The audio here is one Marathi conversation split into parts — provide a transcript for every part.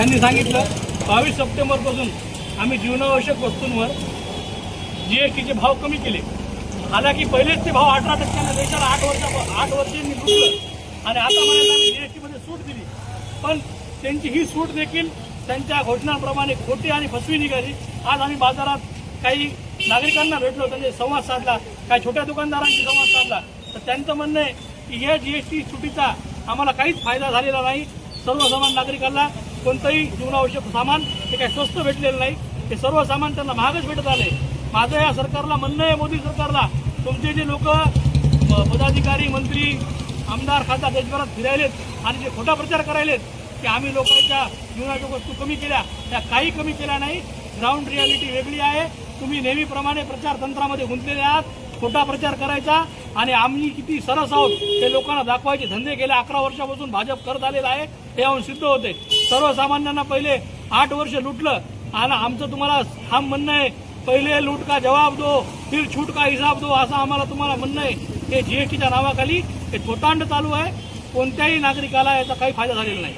त्यांनी सांगितलं बावीस सप्टेंबरपासून आम्ही जीवनावश्यक वस्तूंवर जी एस टीचे भाव कमी केले. हालाकी पहिलेच ते भाव अठरा टक्क्यानं देशाला आठ वर्षा आठ वर्षांनी लुटलं आणि आता म्हणायला आम्ही जी एस टीमध्ये सूट दिली. पण त्यांची ही सूट देखील त्यांच्या घोषणांप्रमाणे खोटी आणि फसवी निघाली. आज आम्ही बाजारात काही नागरिकांना भेटलो त्यांनी संवाद साधला काही छोट्या दुकानदारांशी संवाद साधला. तर त्यांचं म्हणणं आहे की या जी एस टी सुटीचा आम्हाला काहीच फायदा झालेला नाही. सर्वसामान्य नागरिकांना कोणतंही जीवनावश्यक सामान ते काही स्वस्त भेटलेलं नाही. हे सर्व सामान त्यांना महागच भेटत आले. माझं या सरकारला म्हणणं आहे मोदी सरकारला तुमचे जे लोक पदाधिकारी मंत्री आमदार खासदार देशभरात फिरायलेत आणि जे खोटा प्रचार करायलेत की आम्ही लोकांच्या जीवनाच्या वस्तू कमी केल्या. त्या काही कमी केल्या नाही. ग्राउंड रियालिटी वेगळी आहे. तुम्ही नेहमीप्रमाणे प्रचार तंत्रामध्ये गुंतलेले आहात. खोटा प्रचार करायचा आणि आम्ही किती सरस आहोत हे लोकांना दाखवायचे धंदे गेल्या अकरा वर्षापासून भाजप करत आलेला आहे हे याहून सिद्ध होते. सर्वसामान्यांना पहिले आठ वर्ष लुटलं आणि आमचं तुम्हाला ठाम म्हणणं आहे पहिले लूट का जवाब दो फिर छूट का हिसाब दो असं आम्हाला तुम्हाला म्हणणं आहे. हे जीएसटीच्या नावाखाली हे थोतांड चालू आहे. कोणत्याही नागरिकाला याचा काही फायदा झालेला नाही.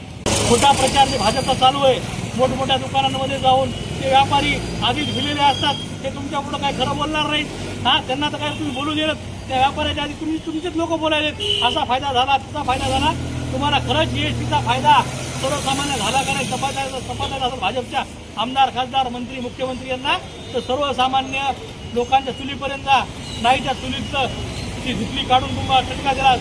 खोटा प्रचार जे भाजपचा चालू आहे मोठमोठ्या दुकानांमध्ये जाऊन ते व्यापारी आधीच भिलेले असतात ते तुमच्या पुढं काय खरं बोलणार नाही हा त्यांना तर काय तुम्ही बोलू दिलं त्या व्यापाऱ्याच्या आधी तुम्ही तुमचेच लोक बोलायले. असा फायदा झाला तसा फायदा झाला. तुम्हाला खरंच जीएसटीचा फायदा सर्वसामान्य झाला का नाही तपासायचा तपासायचा असेल भाजपच्या आमदार खासदार मंत्री मुख्यमंत्री यांना तर सर्वसामान्य लोकांच्या चुलीपर्यंत जा. नाहीच्या चुलीचं ती धुतली काढून तुम्हाला चटका दिला.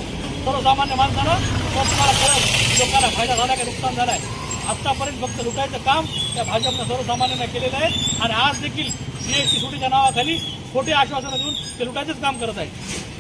सर्वसामान्य माणसानं तर तुम्हाला खरंच लोकांना फायदा झाला का नुकसान झालं आहे आत्तापर्यंत फक्त लुटायचं काम त्या भाजपनं सर्वसामान्यांना केलेलं आहे. आणि आज देखील जीएसटी सुटीच्या नावाखाली खोटे आश्वासनं देऊन ते लुटायचंच काम करत आहे